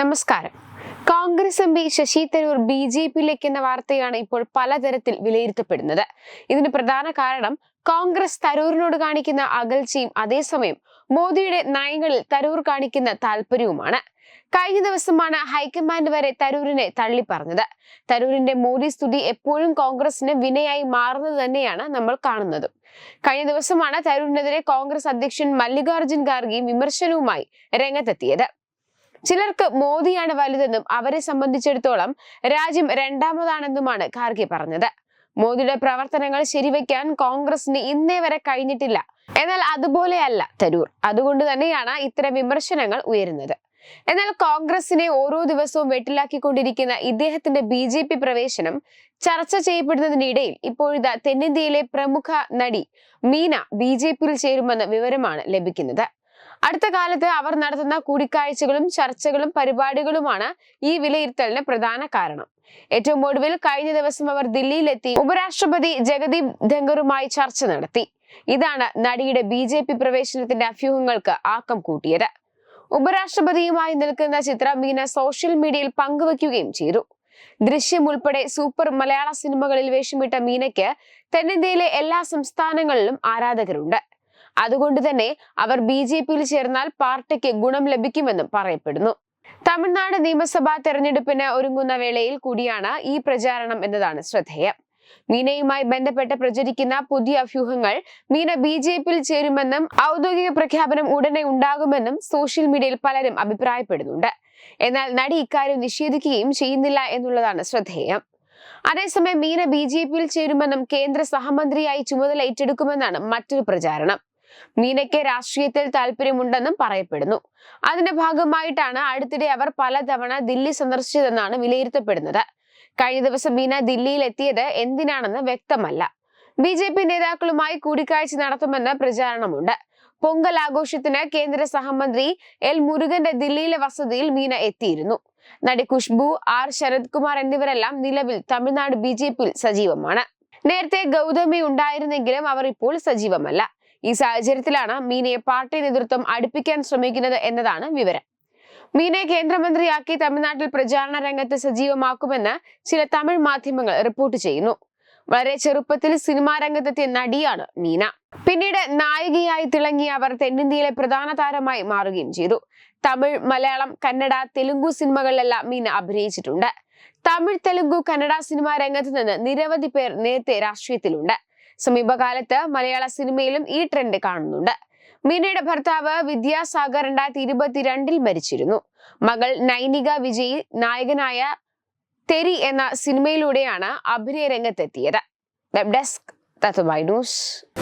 നമസ്കാരം. Congress M P Shashi Tharoor B J പിയിലേക്ക് എന്ന വാർത്തയാണ് ഇപ്പോൾ പലതരത്തിൽ വിലയിരുത്തപ്പെടുന്നത്. ഇതിന് പ്രധാന കാരണം കോൺഗ്രസ് തരൂരിനോട് കാണിക്കുന്ന അകൽച്ചയും അതേസമയം മോദിയുടെ നയങ്ങളിൽ തരൂർ കാണിക്കുന്ന താല്പര്യവുമാണ്. കഴിഞ്ഞ ദിവസമാണ് ഹൈക്കമാൻഡ് വരെ തരൂരിനെ തള്ളിപ്പറഞ്ഞത്. തരൂരിന്റെ മോദി സ്തുതി എപ്പോഴും കോൺഗ്രസിന് വിനയായി മാറുന്നത് തന്നെയാണ് നമ്മൾ കാണുന്നത്. കഴിഞ്ഞ ദിവസമാണ് തരൂരിനെതിരെ കോൺഗ്രസ് അധ്യക്ഷൻ മല്ലികാർജുൻ ഖാർഗെ വിമർശനവുമായി രംഗത്തെത്തിയത്. ചിലർക്ക് മോദിയാണ് വലുതെന്നും അവരെ സംബന്ധിച്ചിടത്തോളം രാജ്യം രണ്ടാമതാണെന്നുമാണ് ഖാർഗെ പറഞ്ഞത്. മോദിയുടെ പ്രവർത്തനങ്ങൾ ശരിവെക്കാൻ കോൺഗ്രസിന് ഇന്നേ വരെ കഴിഞ്ഞിട്ടില്ല. എന്നാൽ അതുപോലെയല്ല തരൂർ. അതുകൊണ്ട് തന്നെയാണ് ഇത്തരം വിമർശനങ്ങൾ ഉയരുന്നത്. എന്നാൽ കോൺഗ്രസിനെ ഓരോ ദിവസവും വെട്ടിലാക്കിക്കൊണ്ടിരിക്കുന്ന ഇദ്ദേഹത്തിന്റെ ബി ജെ പി പ്രവേശനം ചർച്ച ചെയ്യപ്പെടുന്നതിനിടയിൽ ഇപ്പോഴിതാ തെന്നിന്ത്യയിലെ പ്രമുഖ നടി മീന ബി ജെ പിയിൽ ചേരുമെന്ന വിവരമാണ് ലഭിക്കുന്നത്. അടുത്ത കാലത്ത് അവർ നടത്തുന്ന കൂടിക്കാഴ്ചകളും ചർച്ചകളും പരിപാടികളുമാണ് ഈ വിലയിരുത്തലിന് പ്രധാന കാരണം. ഏറ്റവും ഒടുവിൽ കഴിഞ്ഞ ദിവസം അവർ ദില്ലിയിലെത്തി ഉപരാഷ്ട്രപതി ജഗദീപ് ധങ്കറുമായി ചർച്ച നടത്തി. ഇതാണ് നടിയുടെ ബി ജെ പി പ്രവേശനത്തിന്റെ അഭ്യൂഹങ്ങൾക്ക് ആക്കം കൂട്ടിയത്. ഉപരാഷ്ട്രപതിയുമായി നിൽക്കുന്ന ചിത്രം മീന സോഷ്യൽ മീഡിയയിൽ പങ്കുവയ്ക്കുകയും ചെയ്തു. ദൃശ്യം ഉൾപ്പെടെ സൂപ്പർ മലയാള സിനിമകളിൽ വേഷമിട്ട മീനയ്ക്ക് തെന്നിന്ത്യയിലെ എല്ലാ സംസ്ഥാനങ്ങളിലും ആരാധകരുണ്ട്. അതുകൊണ്ട് തന്നെ അവർ ബി ജെ പിയിൽ ചേർന്നാൽ പാർട്ടിക്ക് ഗുണം ലഭിക്കുമെന്നും പറയപ്പെടുന്നു. തമിഴ്നാട് നിയമസഭാ തെരഞ്ഞെടുപ്പിന് ഒരുങ്ങുന്ന വേളയിൽ കൂടിയാണ് ഈ പ്രചാരണം എന്നതാണ് ശ്രദ്ധേയം. മീനയുമായി ബന്ധപ്പെട്ട് പ്രചരിക്കുന്ന പുതിയ അഭ്യൂഹങ്ങൾ മീന ബി ജെ പിയിൽ ചേരുമെന്നും ഔദ്യോഗിക പ്രഖ്യാപനം ഉടനെ ഉണ്ടാകുമെന്നും സോഷ്യൽ മീഡിയയിൽ പലരും അഭിപ്രായപ്പെടുന്നുണ്ട്. എന്നാൽ നടി ഇക്കാര്യം നിഷേധിക്കുകയും ചെയ്യുന്നില്ല എന്നുള്ളതാണ് ശ്രദ്ധേയം. അതേസമയം മീന ബി ജെ പിയിൽ ചേരുമെന്നും കേന്ദ്ര സഹമന്ത്രിയായി ചുമതല ഏറ്റെടുക്കുമെന്നാണ് മറ്റൊരു പ്രചാരണം. മീനയ്ക്ക് രാഷ്ട്രീയത്തിൽ താല്പര്യമുണ്ടെന്നും പറയപ്പെടുന്നു. അതിന്റെ ഭാഗമായിട്ടാണ് അടുത്തിടെ അവർ പലതവണ ദില്ലി സന്ദർശിച്ചതെന്നാണ് വിലയിരുത്തപ്പെടുന്നത്. കഴിഞ്ഞ ദിവസം മീന ദില്ലിയിൽ എത്തിയത് എന്തിനാണെന്ന് വ്യക്തമല്ല. ബി ജെ പി നേതാക്കളുമായി കൂടിക്കാഴ്ച നടത്തുമെന്ന് പ്രചാരണമുണ്ട്. പൊങ്കൽ ആഘോഷത്തിന് കേന്ദ്ര സഹമന്ത്രി എൽ മുരുകന്റെ ദില്ലിയിലെ വസതിയിൽ മീന എത്തിയിരുന്നു. നടി ഖുഷ്ബു ആർ ശരത് കുമാർ എന്നിവരെല്ലാം നിലവിൽ തമിഴ്നാട് ബി സജീവമാണ്. നേരത്തെ ഗൗതമി ഉണ്ടായിരുന്നെങ്കിലും അവർ ഇപ്പോൾ സജീവമല്ല. ഈ സാഹചര്യത്തിലാണ് മീനയെ പാർട്ടി നേതൃത്വം അടുപ്പിക്കാൻ ശ്രമിക്കുന്നത് എന്നതാണ് വിവരം. മീനയെ കേന്ദ്രമന്ത്രിയാക്കി തമിഴ്നാട്ടിൽ പ്രചാരണ രംഗത്ത് സജീവമാക്കുമെന്ന് ചില തമിഴ് മാധ്യമങ്ങൾ റിപ്പോർട്ട് ചെയ്യുന്നു. വളരെ ചെറുപ്പത്തിൽ സിനിമാ രംഗത്തെത്തിയ നടിയാണ് മീന. പിന്നീട് നായികയായി തിളങ്ങിയ അവർ തെന്നിന്ത്യയിലെ പ്രധാന താരമായി മാറുകയും ചെയ്തു. തമിഴ് മലയാളം കന്നഡ തെലുങ്കു സിനിമകളിലെല്ലാം മീന അഭിനയിച്ചിട്ടുണ്ട്. തമിഴ് തെലുങ്കു കന്നഡ സിനിമാ രംഗത്ത് നിന്ന് നിരവധി പേർ നേരത്തെ രാഷ്ട്രീയത്തിലുണ്ട്. സമീപകാലത്ത് മലയാള സിനിമയിലും ഈ ട്രെൻഡ് കാണുന്നുണ്ട്. മീനയുടെ ഭർത്താവ് വിദ്യാസാഗർ രണ്ടായിരത്തി ഇരുപത്തിരണ്ടിൽ മരിച്ചിരുന്നു. മകൾ നൈനിക വിജയ് നായകനായ തെരി എന്ന സിനിമയിലൂടെയാണ് അഭിനയ രംഗത്തെത്തിയത് വെബ് ഡെസ്ക് തത്വമൈ ന്യൂസ്